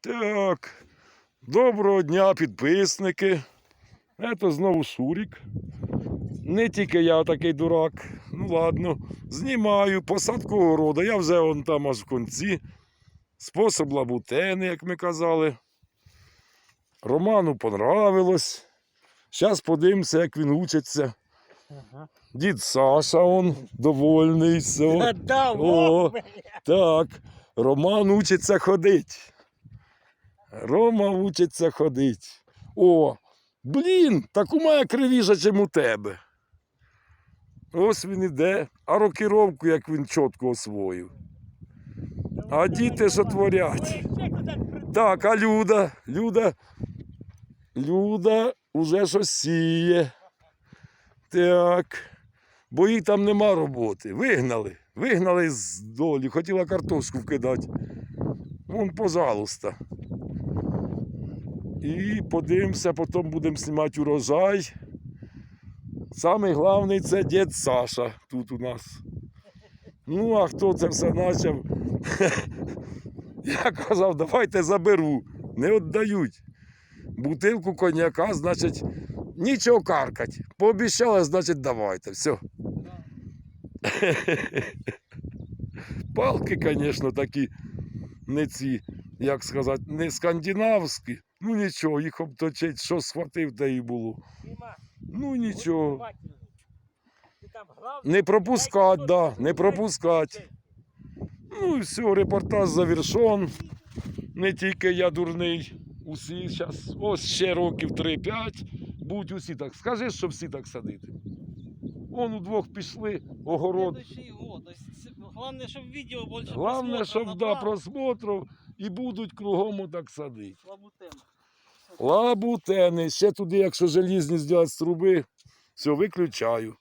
Так. Доброго дня, підписники. Це знову Шурік. Не тільки я такий дурак. Ну ладно. Знімаю посадку городу. Я вже вон там аж в кінці. Спосіб лабутени, як ми казали. Роману понравилось. Зараз подивимося, як він учиться. Ага. Дід Саша, он довольний. Все. О, Так, Роман учиться ходить. Рома учиться ходить. О, блін, так у мене кривіша, чим у тебе. Ось він іде, а рокіровку, як він чітко освоїв. А діти що творять? Так, а Люда, Люда, Люда уже щось сіє. Так. Бо їй там нема роботи. Вигнали. Вигнали з долі. Хотіла картошку вкидати. Вон, пожалуйста. І подивимося, потім будемо знімати урожай. Самий головний це дід Саша тут у нас. Ну, а хто це все почав? Я казав, давайте заберу. Не віддають. Бутилку коньяка, значить, нічого каркать. Пообіцяли, значить, давайте. Все. Палки, звісно, такі не ці, як сказати, не скандинавські. Ну нічого, їх обточить, що схватив, те і було. Ну нічого. Не пропускать, да, не пропускать. Ну і все, репортаж завершен. Не тільки я дурний. Усі зараз, ось ще років 3-5, будуть усі так. Скажи, що всі так садити. Вон удвох пішли, огород. Год. То есть, с- Главное, чтобы видео больше Головне, щоб да, просмотрів і будуть кругом так садити. Лабутени. Лабутени. Ще туди, якщо желізні зробити з труби, все, виключаю.